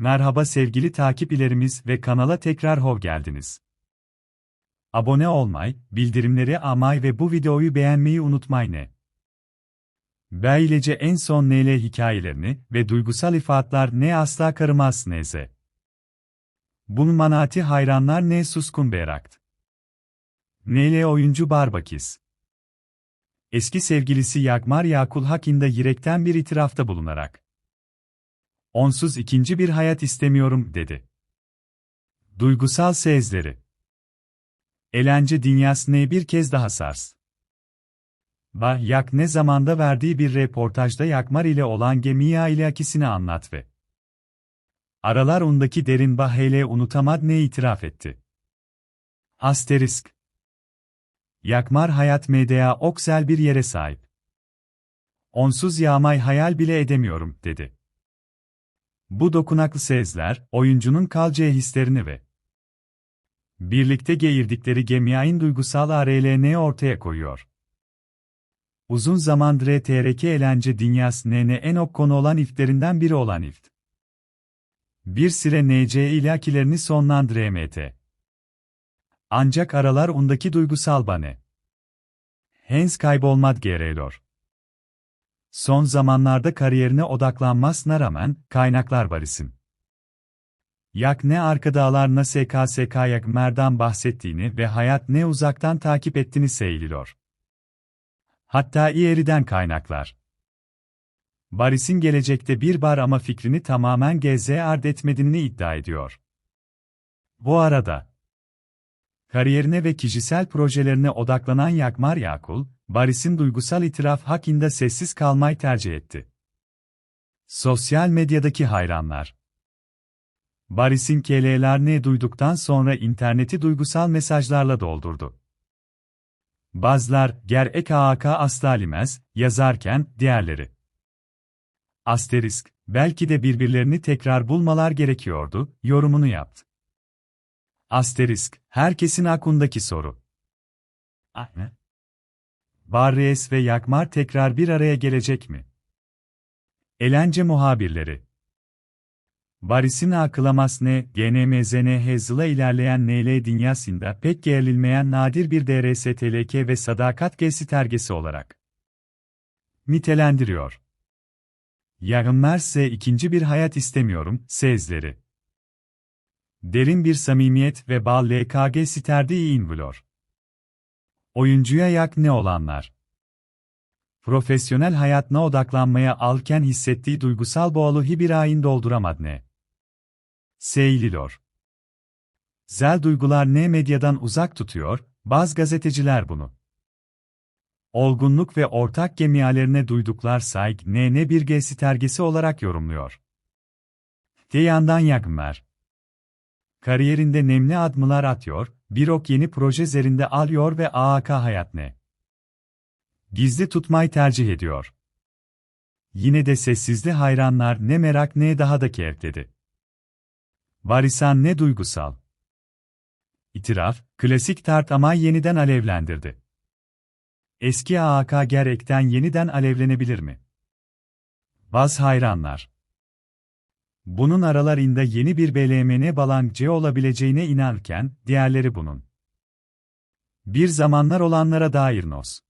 Merhaba sevgili takipçilerimiz ve kanala tekrar hoş geldiniz. Abone olmayı, bildirimleri amay ve bu videoyu beğenmeyi unutmayın. Böylece en son NL hikayelerini ve duygusal ifatlar ne asla karımaz neze. Bunun manati hayranlar ne suskun berakt. NL oyuncu Barbakis. Eski sevgilisi Yagmar Yakul hakkında yürekten bir itirafta bulunarak. Onsuz ikinci bir hayat istemiyorum, dedi. Duygusal sezleri. Eğlence dünyasını bir kez daha sars. Ba Yak ne zamanda verdiği bir reportajda Yakmar ile olan gemiya ile akisini anlat ve aralar ondaki derin baheyle unutamad ne itiraf etti. Asterisk Yakmar hayat medya oksel bir yere sahip. Onsuz yağmay hayal bile edemiyorum, dedi. Bu dokunaklı sezler, oyuncunun kalcağı hislerini ve birlikte geğirdikleri gemiain duygusal ARL'ni ortaya koyuyor. Uzun zamandır TRK eğlence dünyasının en ok konu olan iftlerinden biri olan ift. Bir süre NC ilakilerini sonlandır MT. Ancak aralar ondaki duygusal bane. Hens kaybolmad gereğiyor. Son zamanlarda kariyerine odaklanmasına rağmen, kaynaklar var isim. Yak ne arka dağlar SKSK Yak Mer'dan bahsettiğini ve hayat ne uzaktan takip ettiğini söylüyor. Hatta İeri'den kaynaklar. Baris'in gelecekte bir bar ama fikrini tamamen GZ ard etmediğini iddia ediyor. Bu arada, kariyerine ve kişisel projelerine odaklanan Yakmar Yakul, Baris'in duygusal itiraf hakkında sessiz kalmayı tercih etti. Sosyal medyadaki hayranlar Baris'in KL'lerini duyduktan sonra interneti duygusal mesajlarla doldurdu. Bazılar, ger ek AAK asla limez, yazarken, diğerleri. Asterisk, belki de birbirlerini tekrar bulmalar gerekiyordu, yorumunu yaptı. Asterisk, herkesin aklındaki soru. Ah Barres ve Yakmar tekrar bir araya gelecek mi? Elence muhabirleri. Baris'in akılamas ne, GNMZN hızla ilerleyen NL dünyasında pek gerilmeyen nadir bir DRSTLK ve sadakat göstergesi olarak nitelendiriyor. Yarınlar ise ikinci bir hayat istemiyorum, sezleri. Derin bir samimiyet ve bağ LKG siterdi invulor. Oyuncuya yak ne olanlar? Profesyonel hayatına odaklanmaya alken hissettiği duygusal boğalı hibirain dolduramadı ne? Seylilor. Zel duygular ne medyadan uzak tutuyor, bazı gazeteciler bunu. Olgunluk ve ortak gemialerine duyduklar saygı ne ne bir göstergesi olarak yorumluyor. De yandan yakınlar. Kariyerinde nemli adımlar atıyor, Birok yeni proje zerinde alıyor ve AAK hayat ne? Gizli tutmayı tercih ediyor. Yine de sessizli hayranlar ne merak ne daha da keyif dedi. Varisan ne duygusal. İtiraf, klasik tart ama yeniden alevlendirdi. Eski AAK gerekten yeniden alevlenebilir mi? Baz hayranlar. Bunun aralarında yeni bir BLMN balancı olabileceğine inanırken, diğerleri bunun. Bir zamanlar olanlara dair nos.